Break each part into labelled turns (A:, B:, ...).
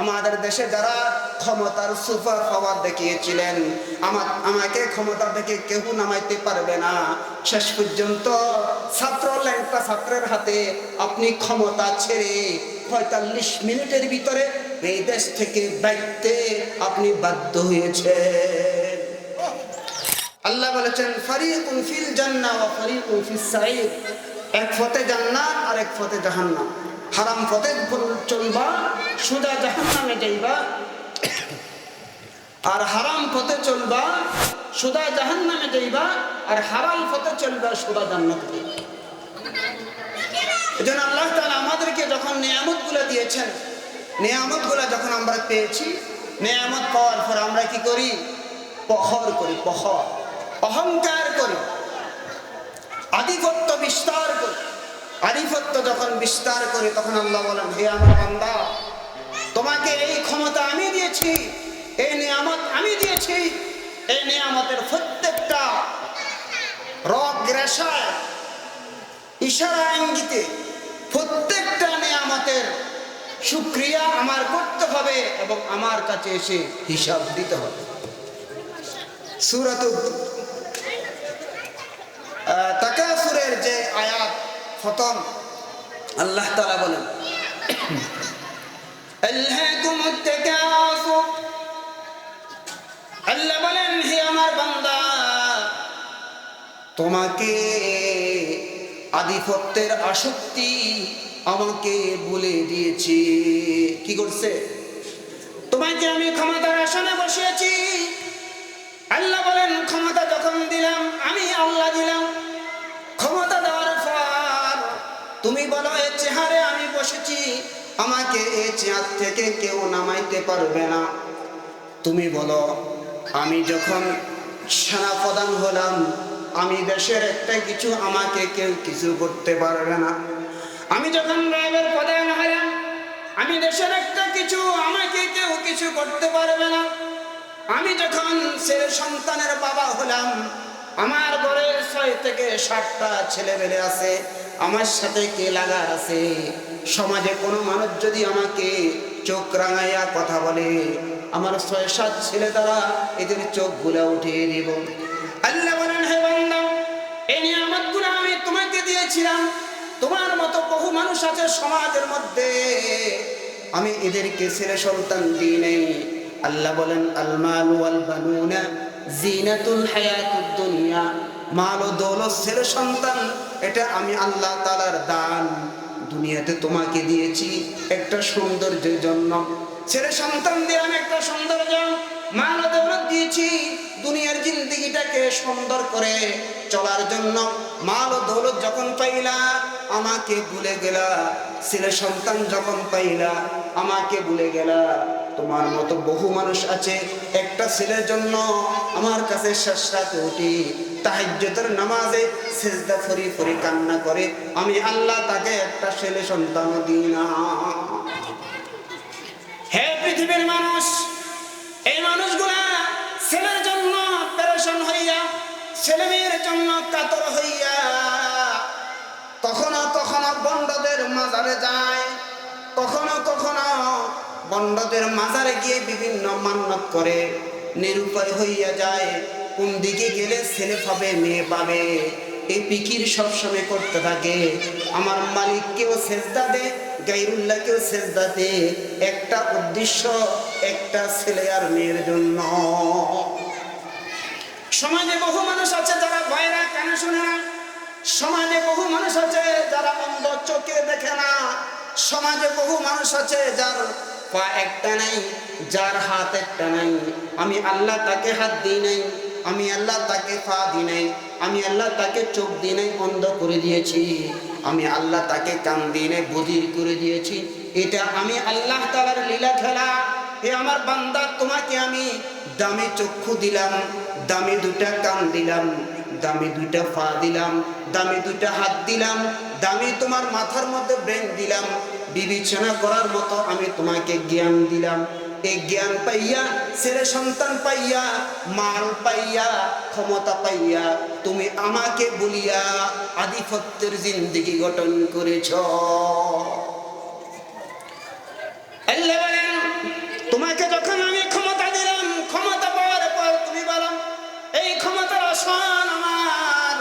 A: আমাদের দেশে যারা ক্ষমতার সুপার পাওয়ার দেখিয়েছিলেন, আমার, আমাকে ক্ষমতা থেকে কেউ নামাইতে পারবে না। শেষ পর্যন্ত ছাত্র ল্যাংটা ছাত্রের হাতে আপনি ক্ষমতা ছেড়ে পঁয়তাল্লিশ মিনিটের ভিতরে এই দেশ থেকে বাইতে আপনি বাধ্য হয়েছে আল্লাহ বলেছেন, ফারিকুন ফিল জান্নাহ ওয়া ফারিকুন ফিস এক ফতে জান্নাত আর এক ফতে জাহান্নাম। হারাম পথে চলবা, সুদা জাহান্নামে যাইবা। আর হারাম পথে চলবা, সুদা জাহান্নামে যাইবা, আর হারাম পথে চলবা, সুদা জান্নাতে যাইবা। এজন্য আল্লাহ তাআলা আমাদেরকে যখন নিয়ামতগুলো দিয়েছেন নিয়ামতগুলো যখন আমরা পেয়েছি, নিয়ামত পাওয়ার পর আমরা কি করি? পহর করি, পহর। অহংকার করি। আধিপত্য বিস্তার করি আধিপত্য যখন বিস্তার করি তখন আল্লাহ বলেন, হে আমার বান্দা, তোমাকে এই ক্ষমতা আমি দিয়েছি, এই নিয়ামত আমি দিয়েছি, এই নিয়ামতের প্রত্যেকটা রগ রেশায় ইশারা ইঙ্গিতে প্রত্যেকটা নিয়ামতের সুক্রিয়া আমার করতে হবে এবং আমার কাছে এসে হিসাব দিতে হবে। সুরাত খতম। আল্লাহ তাআলা বলেন বলেন, হে আমার বান্দা, তোমাকে আধিপত্যের আসক্তি আমাকে বলে দিয়েছি। কি করছে? তোমাকে আমি ক্ষমতার আসনে বসিয়েছি। আল্লাহ বলেন, ক্ষমতা যখন দিলাম, আমি আল্লাহ দিলাম। আমাকে এ চেয়ার থেকে কেউ নামাইতে পারবে না। তুমি বলো, আমি যখন সেনাপ্রধান হলাম, আমি দেশের একটা কিছু আমাকে কেউ কিছু করতে পারবে না। আমি যখন রায়ের প্রধান হলাম, আমি দেশের একটা কিছু আমাকে কেউ কিছু করতে পারবে না। আমি যখন ছেলে সন্তানের বাবা হলাম, আমার ঘরে ছয় থেকে ষাটটা ছেলে মেলে আছে, আমার সাথে কে লাগা আছে? সমাজে কোনো মানুষ যদি আমাকে চোখ রাঙাইয়া কথা বলে, আমার ছয়, সাত ছেলে দ্বারা এদের চোখগুলা উঠিয়ে দিব। আল্লাহ বলেন, হে বান্দা এই নিয়ামতগুলো আমি তোমাকে দিয়েছিলাম। তোমার মতো বহু মানুষ আছে সমাজের মধ্যে। আমি এদেরকে ছেলে সন্তান দিই নাই। আল্লাহ বলেন, আল মাল ওয়াল বানুনা জিনাতুল হায়াতুদ দুনিয়া। মাল ও দৌলত ছেলে সন্তান, এটা আমি আল্লাহ তাআলার দান। দুনিয়াতে তোমাকে দিয়েছি একটা সৌন্দর্যের জন্য। ছেলে সন্তান দিলাম একটা সৌন্দর্য মাল দৌলত দিয়েছি। দুনিয়ার জিন্দগিটাকে সুন্দর করে চলার জন্য মাল দৌলত যখন পাইলা, আমাকে ভুলে গেলা। ছেলে সন্তান যখন পাইলা, আমাকে ভুলে গেলা। তোমার মতো বহু মানুষ আছে। একটা ছেলের জন্য আমার কাছে শেষ রাতে উঠি, তাহাজ্জতের নামাজে সেজদা ফরি ফরি কান্না করে। আমি আল্লাহ তাকে একটা ছেলে সন্তান দিই না। হে পৃথিবীর মানুষ, এই মানুষগুলা ছেলের জন্য পেরেশন হইয়া, ছেলে মেয়ের জন্য কাতর হইয়া কখনো কখনো বন্ডদের মাজারে যায়, কখনো কখনো বন্ডদের মাজারে গিয়ে বিভিন্ন মান্যত করে, নিরুপায় হইয়া যায়। কোন দিকে গেলে ছেলে পাবে, মেয়ে পাবে? এই পিকির সবসময় করতে থাকে। আমার মালিককেও সেজদা দে গাইরুল্লাহকেও সেজদা দে। একটা উদ্দেশ্য, একটা ছেলে আর মেয়ের জন্য। সমাজে বহু মানুষ আছে যারা ভয়রা কেন শুনে না। সমাজে বহু মানুষ আছে যারা অন্ধ চোখে দেখে না। সমাজে বহু মানুষ আছে যার পা একটা নাই, যার হাত একটা নাই। আমি আল্লাহ তাকে হাত দিই নাই, আমি আল্লাহ তাকে পা দিই নাই, আমি আল্লাহ তাকে চোখ দিই নাই, বন্ধ করে দিয়েছি। আমি আল্লাহ তাকে কান দিই নাই, বধির করে দিয়েছি। এটা আমি আল্লাহ তালার লীলা খেলা। হে আমার বান্দা, তোমাকে আমি দামি চক্ষু দিলাম, দামি দুটা কান দিলাম, দামি দুইটা পা দিলাম, দামি দুইটা হাত দিলাম, দামি তোমার মাথার মধ্যে ব্রেন দিলাম বিবেচনা করার মতো আমি তোমাকে জ্ঞান দিলাম। এই জ্ঞান পাইয়া, ছেলে সন্তান পাইয়া, মাল পাইয়া, ক্ষমতা পাইয়া, তুমি আমাকে বলিয়া আধিপত্যের জিন্দিগি গঠন করেছ। তোমাকে যখন আমি ক্ষমতা দিলাম, ক্ষমতা পাওয়ার পর তুমি বলাম এই ক্ষমতার আসন আমার।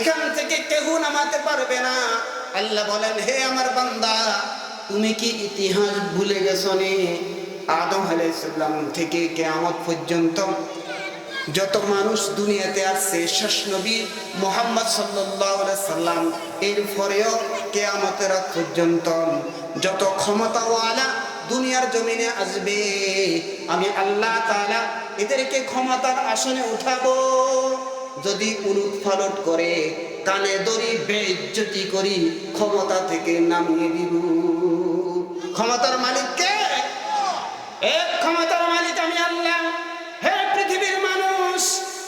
A: এখান থেকে কেউ নামাতে পারবে না। আল্লাহ বলেন, হে আমার বান্দা, তুমি কি ইতিহাস ভুলে গেছো নি? আদম আলাইসাল্লাম থেকে কেয়ামত পর্যন্ত যত মানুষ দুনিয়াতে আসছে, শেষ নবী মোহাম্মদ সাল্লাম, এর পরেও কেয়ামতের পর্যন্ত যত ক্ষমতাওয়ালা দুনিয়ার জমিনে আসবে, আমি আল্লাহ তাআলা এদেরকে ক্ষমতার আসনে উঠাবো। যদি উলুট ফালট করে, কানে দড়ি বেজ্জতি করি, ক্ষমতা থেকে নামিয়ে দিব। ক্ষমতার মালিককে এক ক্ষমতার মালিক আমি আল্লাহ। হে পৃথিবীর মানুষ,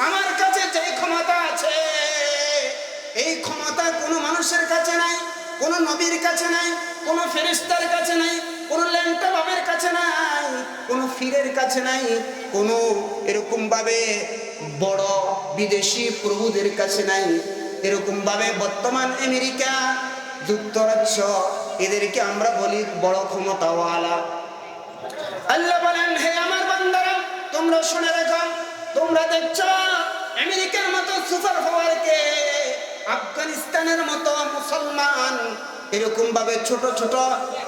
A: আমার কাছে যে ক্ষমতা আছে, এই ক্ষমতা কোনো মানুষের কাছে নাই, কোনো নবীর কাছে নাই, কোনো ফেরিস্তার কাছে নাই, কোনো ল্যাংটা বাবের কাছে নাই, কোনো ফিরের কাছে নাই, কোনো এরকম ভাবে বড় বিদেশি প্রভুদের কাছে নাই। এরকম ভাবে বর্তমান আমেরিকা, যুক্তরাজ্য, এদেরকে আমরা বলি বড় ক্ষমতাওয়ালা। আল্লাহ বলেন, হে আমার বান্দারা, তোমরা শুনে রেখো, তোমরা দেখছ, আমেরিকার মতো সুপার পাওয়ারকে আফগানিস্তানের মতো মুসলমান এরকম ভাবে ছোট ছোট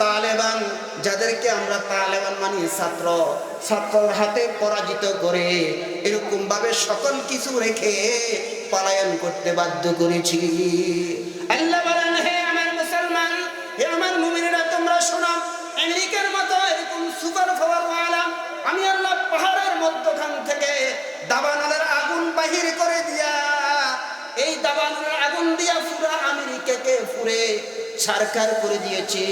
A: তালেবান, যাদেরকে আমরা তালেবান মানি, ছাত্র, ছাত্রর হাতে পরাজিত করে এরকম ভাবে সকল কিছু রেখে পলায়ন করতে বাধ্য করেছি। আল্লাহ বলেন, হে আমার মুসলমান, হে আমার মুমিনেরা, তোমরা শোনো, আমেরিকার মতো এরকম সুপার পাওয়ার ওয়ালা আমি আল্লাহ পাহাড়ের মধ্যখান থেকে দাবানলের আগুন বাহির করে দিয়া, এই দাবানলের আগুন দিয়া পুরা আমেরিকাকে ফুরে সারকার করে দিয়েছি।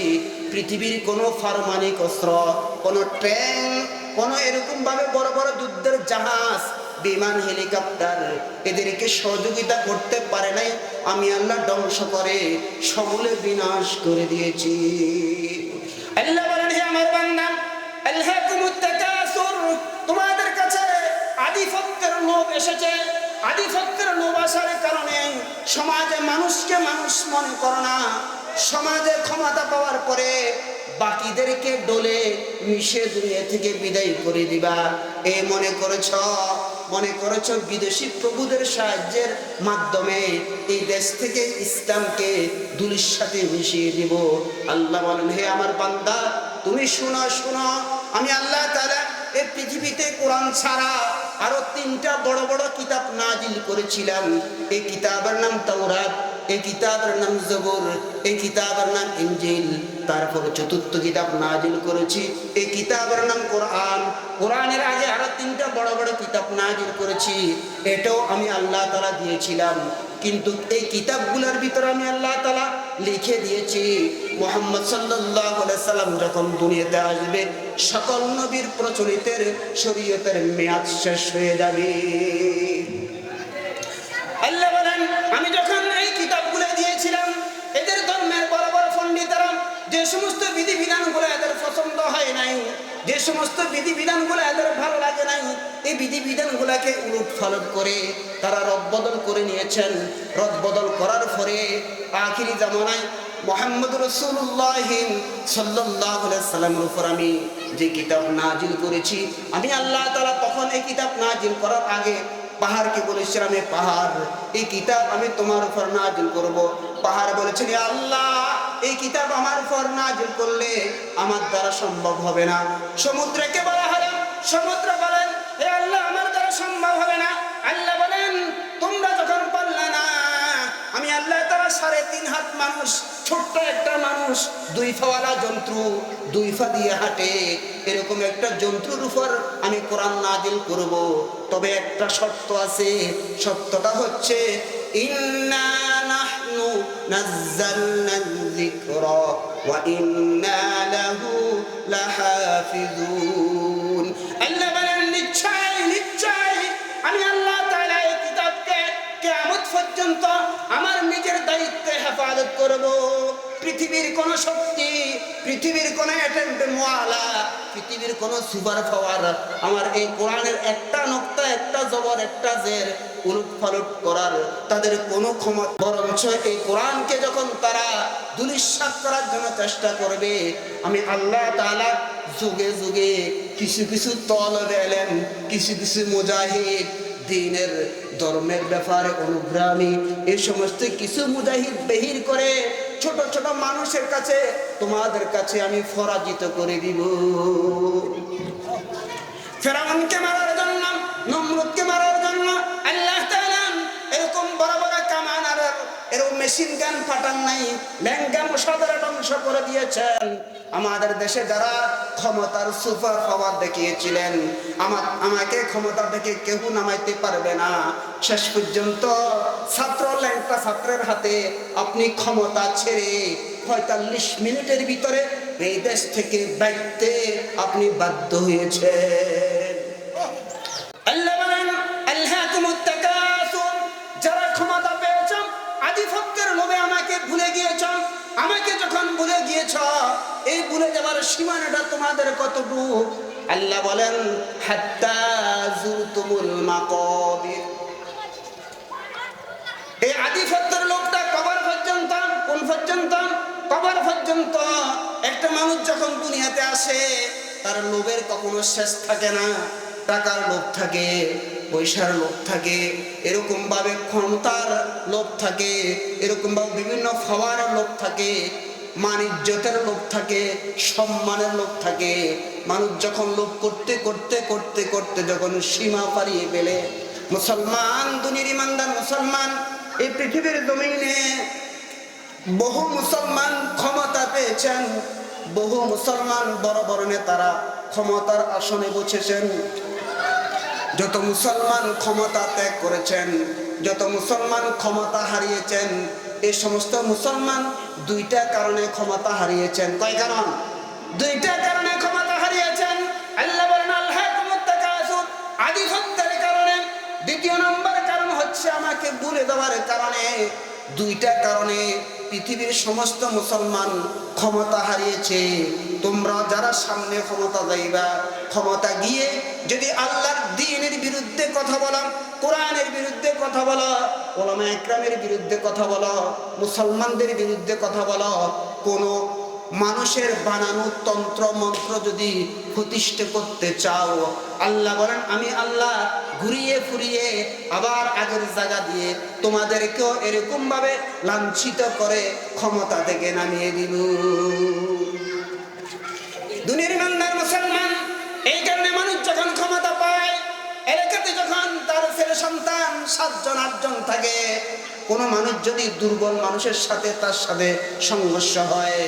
A: পৃথিবীর কোনো ফারমানিক অস্ত্র, কোনো ট্রেন, কোনো এরকম ভাবে বড় বড় যুদ্ধের জাহাজ, বিমান, হেলিকপ্টার এদেরকে সহযোগিতা করতে পারে নাই। আমি আল্লাহ ধ্বংস করে সমূলে বিনাশ করে দিয়েছি। আল্লাহ বলেন, হে আমার বান্দা তাকাসুর। তোমাদের কাছে আধিপত্যের লোভ এসেছে। আধিপত্যের লোভ আসার কারণে সমাজে মানুষকে মানুষ মনে করো না। সমাজে ক্ষমতা পাওয়ার পরে বাকিদেরকে ডোলে মিশে দুনিয়া থেকে বিদায় করে দিবা। এ মনে করেছ মনে করেছ বিদেশি প্রভুদের সাহায্যের মাধ্যমে এই দেশ থেকে ইসলামকে দুলির সাথে মিশিয়ে দিব। আল্লাহ বলেন, হে আমার বান্দা, তুমি শোনো শোনো। আমি আল্লাহ তাআলা এই পৃথিবীতে কোরআন ছাড়া আরও তিনটা বড় বড় কিতাব নাজিল করেছিলাম। এই কিতাবের নাম তাওরাত। এই কিতাবের নাম জবর, এই কিতাবের নাম ইনজিল তারপর চতুর্থ কিতাব নাজিল করেছি। এই কিতাবের নাম কোরআন। কোরআনের আগে আরও তিনটা বড় বড় কিতাব নাজিল করেছি। এটাও আমি আল্লাহ তালা দিয়েছিলাম। কিন্তু এই কিতাবগুলোর ভিতরে আমি আল্লাহ তালা লিখে দিয়েছি, মোহাম্মদ সাল্লাম যখন দুনিয়াতে আসবে, সকল নবীর প্রচলিতের শরীয়তের মেয়াদ শেষ হয়ে যাবে। সমস্ত বিধিবিধানগুলো এদের পছন্দ হয় নাই। যে সমস্ত বিধিবিধানগুলো এদের ভালো লাগে নাই, এই বিধিবিধানগুলোকে উলট ফালট করে তারা রদবদল করে নিয়েছেন। রদবদল করার পরে আখিরি জামানায় মোহাম্মদ রসুল্লাহ সাল্লাহ সাল্লামের উপর আমি যে কিতাব নাজিল করেছি, আমি আল্লাহ তালা তখন এই কিতাব নাজিল করার আগে পাহাড়কে বলেছিলাম এ পাহাড়। এই কিতাব আমি তোমার উপর নাজিল করব। পাহাড় বলেছিল আল্লাহ, এই কিতাব আমার উপর নাজিল করলে আমার দ্বারা সম্ভব হবে না। সমুদ্রকে বলা হলো, সমুদ্র বলেন, হে আল্লাহ, আমার দ্বারা সম্ভব হবে না। আল্লাহ বলেন, তোমরা যখন পারলে না, আমি আল্লাহ তারা সাড়ে তিন হাত মানুষ ছোট্ট একটা মানুষ, দুই ফাওয়ালা জন্তু দুই ফা দিয়ে হাঁটে। এরকম একটা জন্তুর উপর আমি কোরআন নাজিল করব। তবে একটা শর্ত আছে সত্যটা হচ্ছে, ইন্না নাহনু নাজ্জালনা যিকরা ওয়া ইন্না লাহু লাহাফিজুন। আল্লাহ বলেন, নিশ্চয় নিশ্চয়, আমি আল্লাহ তাআলা এই কিতাবকে কিয়ামত পর্যন্ত আমার নিজের দায়িত্বে পৃথিবীর কোন শক্তি, পৃথিবীর কোন মোয়ালা পৃথিবীর কোন সুপার পাওয়ার আমার এই কোরআনের একটা নক্তা, একটা জবর, একটা জের উলট ফালট করার তাদের কোনো ক্ষমতা। বরঞ্চ এই কোরআনকে যখন তারা দুলিশ্বাস করার জন্য চেষ্টা করবে, আমি আল্লাহ তাআলা যুগে যুগে কিছু কিছু তল এলেন কিছু কিছু মুজাহিদ, দিনের ধর্মের ব্যাপারে অনুগ্রামী, এই সমস্ত কিছু মুজাহিদ বেহির করে ছোট ছোট মানুষের কাছে তোমাদের কাছে আমি পরাজিত করে দিব। ফেরাউনকে মারার জন্য নমরুদকে মেশিন গান ফাটান নাই ল্যাঙ্গা মশাদের ধ্বংস করে দিয়েছেন। আমাদের দেশে যারা ক্ষমতার সুপার পাওয়ার দেখিয়েছিলেন, আমার, আমাকে ক্ষমতা থেকে কেউ নামাইতে পারবে না। শেষ পর্যন্ত ছাত্র ল্যাংটা ছাত্রের হাতে, আপনি ক্ষমতা ছেড়ে পঁয়তাল্লিশ মিনিটের ভিতরে এই দেশ থেকে বাইতে আপনি বাধ্য হয়েছেন। ভুলে যাওয়ার সীমানাটা তোমাদের কতটুকু? আল্লাহ বলেন এই লোকটা কবর পর্যন্ত, কোন পর্যন্ত? কবর পর্যন্ত। একটা মানুষ যখন দুনিয়াতে আসে, তার লোভের কখনো শেষ থাকে না। টাকার লোভ থাকে, পয়সার লোভ থাকে এরকম ভাবে ক্ষমতার লোভ থাকে এরকম ভাবে বিভিন্ন খাওয়ার লোভ থাকে। মানিজ্যতের লোভ থাকে, সম্মানের লোভ থাকে। মানুষ যখন লোভ করতে করতে করতে করতে যখন সীমা পারিয়ে পেলে মুসলমান, দুনিয়ার ইমানদার মুসলমান, এই পৃথিবীর জমিনে বহু মুসলমান ক্ষমতা পেয়েছেন, বহু মুসলমান বড় বড় নেতারা ক্ষমতার আসনে বসেছেন। যত মুসলমান ক্ষমতা ত্যাগ করেছেন, যত মুসলমান ক্ষমতা হারিয়েছেন এই সমস্ত মুসলমান দুইটা কারণে ক্ষমতা হারিয়েছেন। কয় কারণ? দুইটা কারণে ক্ষমতা হারিয়েছেন। আল্লাহ বলেন আল্লাহ আদি সত্তার কারণে। দ্বিতীয় নম্বর কারণ হচ্ছে আমাকে ভুলে দেওয়ার কারণে। দুইটা কারণে পৃথিবীর সমস্ত মুসলমান ক্ষমতা হারিয়েছে। তোমরা যারা সামনে ক্ষমতা যাইবা ক্ষমতা গিয়ে যদি আল্লাহর দিনের বিরুদ্ধে কথা বলো, কোরআনের বিরুদ্ধে কথা বলো, ওলামা একরামের বিরুদ্ধে কথা বলো, মুসলমানদের বিরুদ্ধে কথা বলো, কোনো মানুষের বানানো তন্ত্র, মন্ত্র যদি প্রতিষ্ঠা করতে চাও, আল্লাহ বলেন, আমি আল্লাহ ঘুরিয়ে ফুরিয়ে আবার আগের জায়গা দিয়ে তোমাদেরকেও এরকম ভাবে লাঞ্ছিত করে ক্ষমতা থেকে নামিয়ে দিব। দুনিয়ার ইমানদার মুসলমান, এই কারণে মানুষ যখন ক্ষমতা পায়, এলাকাতে যখন তার ছেলে সন্তান সাতজন, আটজন থাকে, কোনো মানুষ যদি দুর্বল মানুষের সাথে তার সাথে সংঘর্ষ হয়,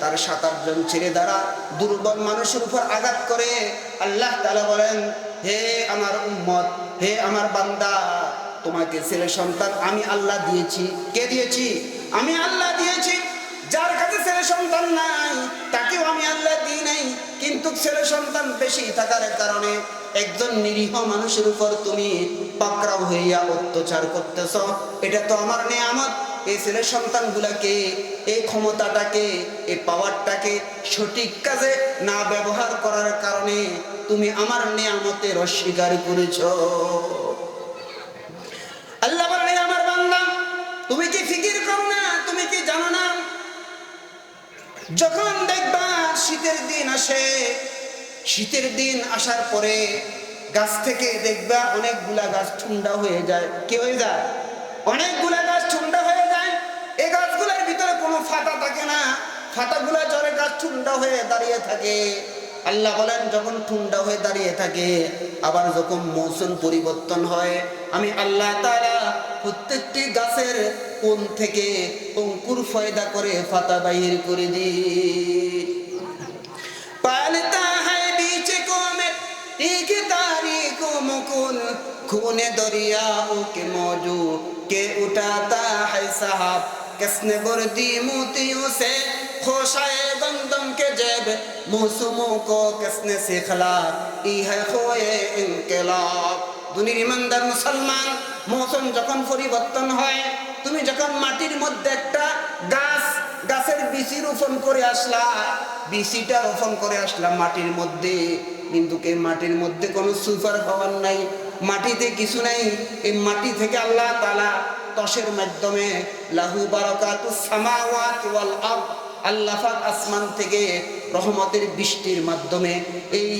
A: তার সাত, আটজন ছেলে দ্বারা দুর্বল মানুষের উপর আঘাত করে, আল্লাহ তালা বলেন হে আমার উম্মত, হে আমার বান্দা, তোমাকে ছেলে সন্তান আমি আল্লাহ দিয়েছি। কে দিয়েছি? আমি আল্লাহ দিয়েছি। যার কাছে ছেলে সন্তান নাই, তাকেও আমি আল্লাহ দিই নাই। কিন্তু ছেলে সন্তান বেশি থাকার কারণে একজন নিরীহ মানুষের উপর তুমি পাকড়াও হইয়া অত্যাচার করতেছ। এটা তো আমার নিয়ামত। এই ছেলে সন্তানগুলাকে, এই ক্ষমতাটাকে, এই পাওয়ারটাকে সঠিক কাজে না ব্যবহার করার কারণে তুমি আমার নিয়ামতের অস্বীকার করেছ। আল্লাহ বলেন আমার বান্দা, তুমি কি ফিকির করো না? তুমি কি জানো না? যখন দেখবা শীতের দিন আসে, শীতের দিন আসার পরে গাছ থেকে দেখবা অনেকগুলা গাছ ঠুন্ডা হয়ে যায়। কি হয়ে যায়? অনেকগুলা গাছ ঠুন্ডা হয়ে যায়। এই গাছগুলোর ভিতরে কোনো ফাটা থাকে না। ফাটাগুলা জলে গাছ ঠুন্ডা হয়ে দাঁড়িয়ে থাকে। আল্লাহ বলেন, যখন ঠুন্ডা হয়ে দাঁড়িয়ে থাকে, আবার যখন মৌসুম পরিবর্তন হয়, আমি আল্লাহ তারা প্রত্যেকটি গাছের কোন থেকে অঙ্কুর ফয়দা করে ফাতা বাহির করে দিই। পালতা হয় বিচে কমে ঠিক তারি কোমকুন খুনে দরিয়া ওকে মজু, কে উঠাতা হায় সাহাব, কিসনে বর্দি মোতিও সে से खोशाए गंदम के जेब मौसमों को किसने सिखला ई है खोए इनकलाब দুনির ইমানদার মুসলমান মৌসুম যখন পরিবর্তন হয় তুমি যখন মাটির মধ্যে একটা গাছ গাছের বিচি রোপণ করে আসলা বিচিটা রোপণ করে আসলাম মাটির মধ্যে কিন্তু এই মাটির মধ্যে কোনো সুপার পাওয়ার নাই মাটিতে কিছু নাই এই মাটি থেকে আল্লাহ তালা তসের মাধ্যমে লাহু বারাকাতু সামাওয়াত ওয়াল আরদ আল্লাহ আসমান থেকে রহমতের বৃষ্টির মাধ্যমে এই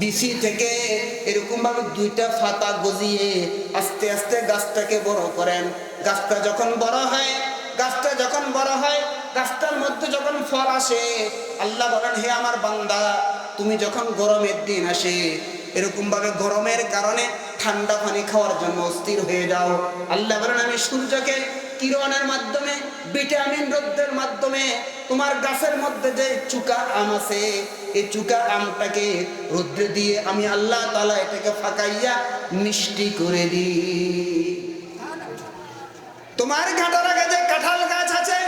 A: বিসি থেকে এরকম ভাবে দুইটা ফাতা গজিয়ে আস্তে আস্তে গাছটাকে বড় করেন। গাছটা যখন বড় হয়, গাছটা যখন বড় হয়, গাছটার মধ্যে যখন ফল আসে, আল্লাহ বলেন, হে আমার বান্দা, তুমি যখন গরমের দিন আসে এরকম ভাবে গরমের কারণে ঠান্ডা পানি খাওয়ার জন্য অস্থির হয়ে যাও। আল্লাহ বলেন, আমি সূর্যকে কিরণের মাধ্যমে, ভিটামিন রোদের মাধ্যমে, তোমার গাছের মধ্যে যে চুকা আম আছে, এই চুকা আমটাকে রোদ্রে দিয়ে আমি আল্লাহ তালা এটাকে ফাঁকাইয়া মিষ্টি করে দিই। তোমার ঘাটার আগে যে কাঁঠাল গাছ আছে,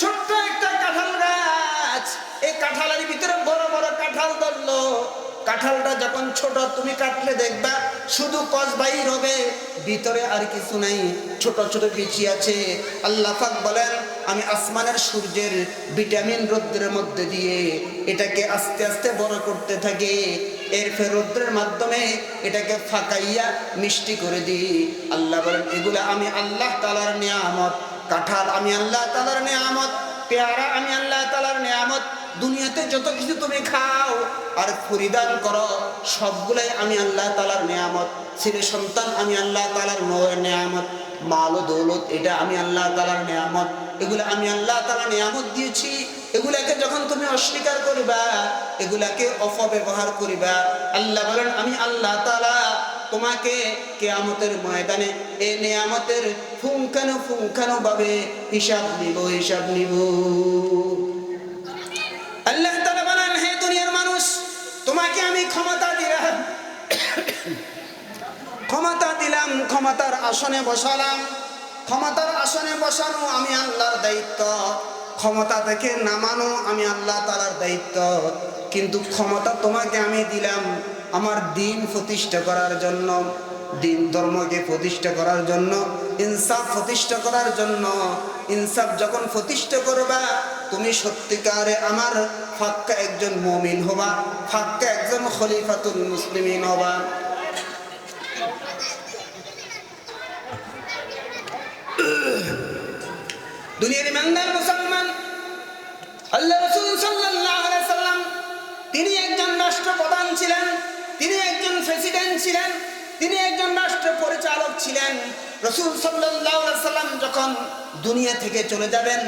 A: ছোট্ট একটা কাঁঠাল গাছ, এই কাঁঠালের ভিতরে বড় বড় কাঁঠাল ধরলো। কাঁঠালটা যখন ছোট, তুমি কাটলে দেখবা শুধু কসবাই রবে ভিতরে আর কিছু নাই, ছোট ছোট বিচি আছে। আল্লাহ পাক বলেন, আমি আসমানের সূর্যের ভিটামিন রৌদ্রের মধ্যে দিয়ে এটাকে আস্তে আস্তে বড় করতে থাকি। এর ফের রৌদ্রের মাধ্যমে এটাকে ফাঁকাইয়া মিষ্টি করে দিই। আল্লাহ বলেন, এগুলো আমি আল্লাহ তালার নিয়ামত। কাঁঠাল আমি আল্লাহ তালার নিয়ামত। পেয়ারা আমি আল্লাহ তালার নিয়ামত। দুনিয়াতে যত কিছু তুমি খাও, আর পরিধান করো, সবগুলাই আমি আল্লাহ তালার নিয়ামত। ছেলে সন্তান আমি আল্লাহ তালার নিয়ামত। মাল দৌলত, এটা আমি আল্লাহ তালার নিয়ামত। এগুলো আমি আল্লাহ তালা নিয়ামত দিয়েছি। এগুলাকে যখন তুমি অস্বীকার করিবা, এগুলাকে অপব্যবহার করিবা। আল্লাহ বলেন, আমি আল্লাহ তালা তোমাকে কেয়ামতের ময়দানে এ নিয়ামতের ফুঙ্কানো ফুঙ্কানো ভাবে হিসাব নিব হিসাব নিব। আল্লাহ তালা বলেন, হে দুনিয়ার মানুষ, তোমাকে আমি ক্ষমতা দিলাম। ক্ষমতা দিলাম, ক্ষমতার আসনে বসালাম। ক্ষমতার আসনে বসানো আমি আল্লাহর দায়িত্ব। ক্ষমতা থেকে নামানো আমি আল্লাহ তালার দায়িত্ব। কিন্তু ক্ষমতা তোমাকে আমি দিলাম আমার দিন প্রতিষ্ঠা করার জন্য, দিন ধর্মকে প্রতিষ্ঠা করার জন্য, ইনসাফ প্রতিষ্ঠা করার জন্য। ইনসাফ যখন প্রতিষ্ঠা করবা তুমি সত্যিকারে আমার ফাক্কা একজন মমিন হবা, ফাক্কা একজন খলিফাতুল মুসলিমিন হবা। দুনিয়ার ইমানদার মুসলমান, আল্লাহ রসুল সাল্লাম তিনি একজন রাষ্ট্রপ্রধান ছিলেন, তিনি একজন প্রেসিডেন্ট ছিলেন তিনি একজন রাষ্ট্র পরিচালক ছিলেন। রসুল সাল্লাম যখন দুনিয়া থেকে চলে যাবেন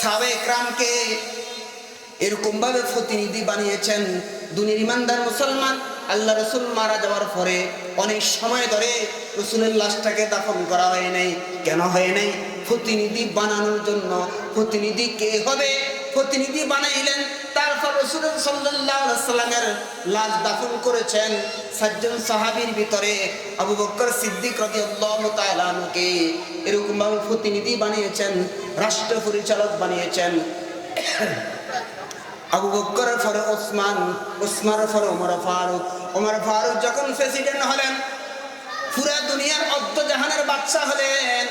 A: সাবেক রামকে এরকম ভাবে প্রতিনিধি বানিয়েছেন। দুনিয়ার ইমানদার মুসলমান আল্লাহ রসুল মারা যাওয়ার পরে অনেক সময় ধরে রসুলের লাশটাকে দাফন করা হয় নাই। কেন হয় নাই? প্রতিনিধি বানানোর জন্য প্রতিনিধি কে হবে? প্রতিনিধি বানাইলেন। তারপর রসুল সাল্লামের লাশ দাফন করেছেন সাতজন সাহাবির ভিতরে আবু বক্কর সিদ্দিক রদি আল্লাহকে এরকম ভাবে প্রতিনিধি বানিয়েছেন, রাষ্ট্র পরিচালক বানিয়েছেন। আবু বক্করের পরে ওসমান ওসমানের পরে ওমর ফারুক। ওমর ফারুক যখন প্রেসিডেন্ট হলেন, পুরা দুনিয়ার অর্ধ জাহানের বাচ্চা হলেন।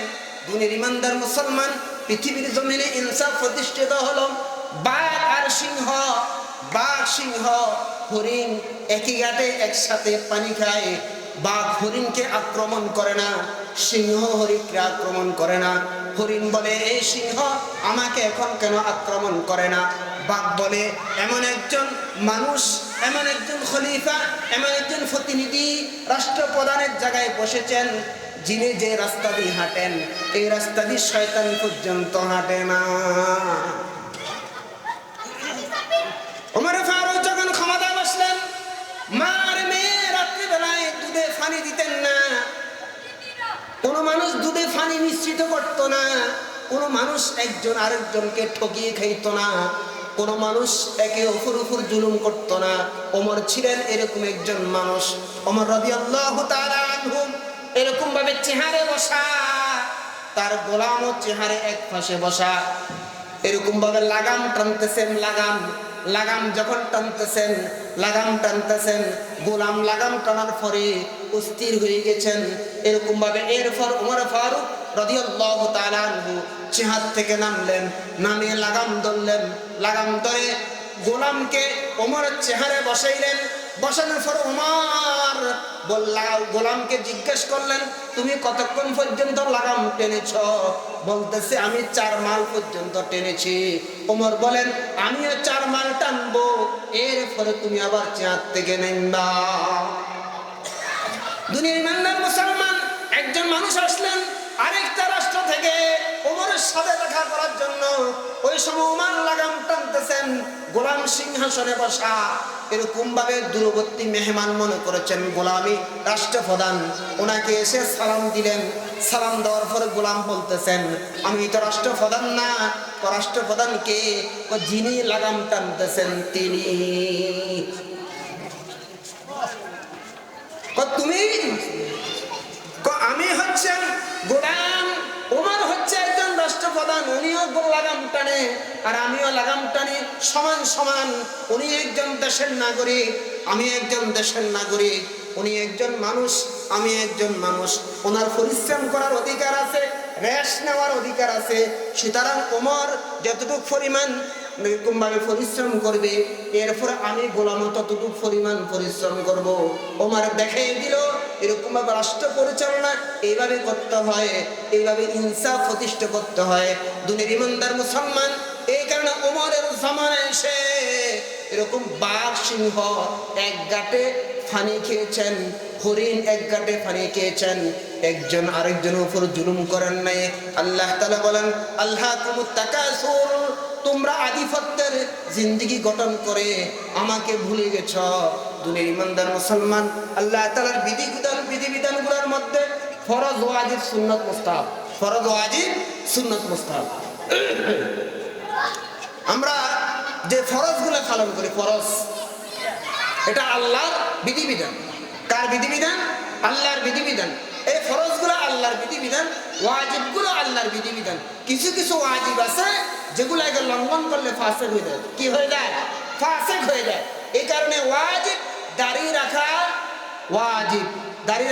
A: দুনিয়ার ইমানদার মুসলমান, পৃথিবীর জমিনে ইনসাফ প্রতিষ্ঠিত হলো। বাঘ আর সিংহ, বাঘ, সিংহ, হরিণ একই ঘাটে একসাথে পানি খায়। বাঘ হরিণকে আক্রমণ করে না, সিংহ হরিণকে আক্রমণ করে না। হরিণ বলে এই সিংহ, আমাকে এখন কেন আক্রমণ করে না? বাঘ বলে, এমন একজন মানুষ, এমন একজন খলিফা, এমন একজন প্রতিনিধি রাষ্ট্রপ্রধানের জায়গায় বসেছেন, যিনি যে রাস্তা দিয়ে হাঁটেন, এই রাস্তা দিয়ে শয়তান পর্যন্ত হাঁটে না। ওমর ফারুক যখন ক্ষমতা বসলেন, মার মেয়ে রাত্রিবেলায় দুধে ফানি দিতেন না। কোনো মানুষ দুধে ফানি মিশ্রিত করত না। কোনো মানুষ একজন আরেকজনকে ঠকিয়ে খাইতো না। কোনো মানুষ একে অপর উপর জুলুম করত না। ওমর ছিলেন এরকম একজন মানুষ। ওমর রবি আল্লাহ এরকম ভাবে চেহারে বসা, তার গোলামও চেহারে এক পাশে বসা। এরকম ভাবে লাগাম টানতেছেন, লাগাম। লাগাম যখন টানতেছেন, লাগাম টানতেছেন, গোলাম লাগাম টানার পরে অস্থির হয়ে গেছেন। এরকম ভাবে এরপর উমর ফারুক চেহার থেকে নামলেন, নামিয়ে লাগাম ধরলেন। লাগাম ধরে গোলামকে ওমর চেহারে বসাইলেন। বসানোর পর উমার। গোলামকে জিজ্ঞেস করলেন, তুমি কতক্ষণ পর্যন্ত লাগাম টেনেছ? বলতেছে, আমি চার মাল পর্যন্ত টেনেছি। ওমর বলেন, আমিও চার মাল টানবো, এরপরে তুমি আবার চাঁদ থেকে নেবা দুনিয়ার ইমানদার মুসলমান, একজন মানুষ আসলেন আরেকটা রাষ্ট্র থেকে ওমরের সাথে দেখা করার জন্য। ওই সময় ওমান লাগাম টানতেছেন, গোলাম সিংহাসনে বসা। এরকম ভাবে দূরবর্তী মেহমান মনে করেছেন গোলামি রাষ্ট্রপ্রধান। ওনাকে এসে সালাম দিলেন, সালাম দেওয়ার পরে গোলাম বলতেছেন, আমি তো রাষ্ট্রপ্রধান না, তো রাষ্ট্রপ্রধানকে যিনি লাগাম টানতেছেন তিনি। তুমি আমি হচ্ছেন গোলাম ওমর হচ্ছে একজন রাষ্ট্রপ্রধান উনিও লাগাম টানে, আর আমিও লাগাম টানি, সমান সমান। উনি একজন দেশের নাগরিক, আমি একজন দেশের নাগরিক। উনি একজন মানুষ, আমি একজন মানুষ। ওনার পরিশ্রম করার অধিকার আছে, রেশ নেওয়ার অধিকার আছে। সুতরাং ওমর যতটুকু পরিমাণ এরকম ভাবে পরিশ্রম করবে, এরপর আমি গোলাম ততটুকু পরিমাণ পরিশ্রম করব। ওমার দেখাই দিল এরকম ভাবে রাষ্ট্র পরিচালনা এইভাবে করতে হয় এইভাবে ইনসাফ প্রতিষ্ঠা করতে হয়। দুনিয়ার ইমানদার মুসলমান, এই কারণে ওমরের জামানায় এসে এরকম বাঘ সিংহ এক গাটে ফানি খেয়েছেন, হরিণ এক গাটে ফানি খেয়েছেন। একজন আরেকজনের উপর জুলুম করেন নাই। আল্লাহ তালা বলেন আল্লাহ তাকাসুর, তোমরা আধিপত্যের জিন্দিগি গঠন করে আমাকে ভুলে গেছ। দুনিয়ার ইমানদার মুসলমান, আল্লাহ তালার বিধি বিধান বিধি বিধানগুলোর মধ্যে ফরজ ওয়াজিব, সুন্নত মুস্তাহাব। ফরজ ওয়াজিব, সুন্নত মুস্তাহাব। আমরা যে ফরজগুলো পালন করি, ফরজ, এটা আল্লাহর বিধিবিধান। কার বিধিবিধান? আল্লাহর বিধিবিধান। এই ফরজগুলো আল্লাহর বিধিবিধান, ওয়াজিবগুলো আল্লাহর বিধিবিধান। কিছু কিছু ওয়াজিব আছে যেগুলো লঙ্ঘন করলে ফাসেক হয়ে যায়। কি হয়ে যায়? ফাসেক হয়ে যায়। এই কারণে ওয়াজিব দাঁড়িয়ে রাখা ওয়াজিব। দাঁড়িয়ে